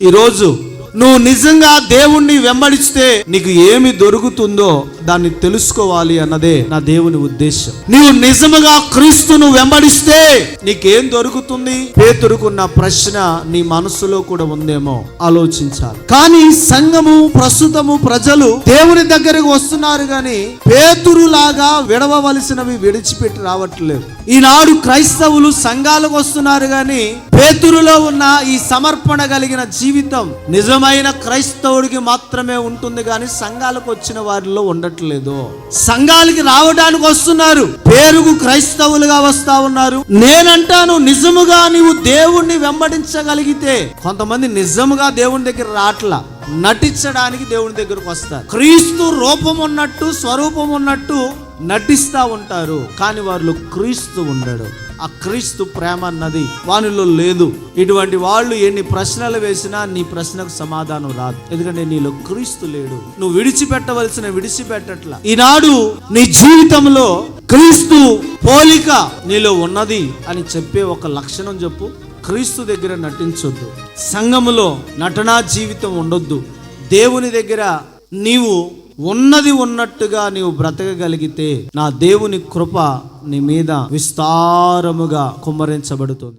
ఈరోజు నువ్వు నిజంగా దేవుణ్ణి వెంబడిస్తే నీకు ఏమి దొరుకుతుందో దాన్ని తెలుసుకోవాలి అన్నదే నా దేవుని ఉద్దేశం. నీవు నిజముగా క్రీస్తును వెంబడిస్తే నీకేం దొరుకుతుంది? పేతురుకున్న ప్రశ్న నీ మనసులో కూడా ఉందేమో ఆలోచించాలి. కానీ సంఘము ప్రస్తుతము ప్రజలు దేవుని దగ్గరకు వస్తున్నారు కానీ పేతురులాగా విడవవలసినవి విడిచిపెట్టి రావట్లేదు. ఈనాడు క్రైస్తవులు సంఘాలకు వస్తున్నారు కానీ పేతురులో ఉన్న ఈ సమర్పణ కలిగిన జీవితం నిజమైన క్రైస్తవుడికి మాత్రమే ఉంటుంది కానీ సంఘాలకు వచ్చిన వారిలో ఉండట్లేదు. సంఘాలకి రావడానికి వస్తున్నారు. పేరుకు క్రైస్తవులుగా వస్తా ఉన్నారు. నేనంటాను నిజముగా నీవు దేవుణ్ణి వెంబడించగలిగితే కొంతమంది నిజముగా దేవుని దగ్గర రాట్లా నటించడానికి దేవుని దగ్గరకు వస్తారు. క్రీస్తు రూపం ఉన్నట్టు స్వరూపం ఉన్నట్టు నటిస్తా ఉంటారు. కానీ వారిలో క్రీస్తు ఉండడు. ఆ క్రీస్తు ప్రేమ అన్నది వానిలో లేదు. ఇటువంటి వాళ్ళు ఎన్ని ప్రశ్నలు వేసినా నీ ప్రశ్నకు సమాధానం రాదు. ఎందుకంటే నీలో క్రీస్తు లేడు. నువ్వు విడిచిపెట్టవలసిన విడిచిపెట్టట్ల. ఈనాడు నీ జీవితంలో క్రీస్తు పోలిక నీలో ఉన్నది అని చెప్పే ఒక లక్షణం చెప్పు. క్రీస్తు దగ్గర నటించొద్దు. సంఘములో నటనా జీవితం ఉండొద్దు. దేవుని దగ్గర నీవు ఉన్నది ఉన్నట్టుగా నీవు బ్రతకగలిగితే నా దేవుని కృప నీ మీద విస్తారముగా కుమ్మరించబడుతుంది.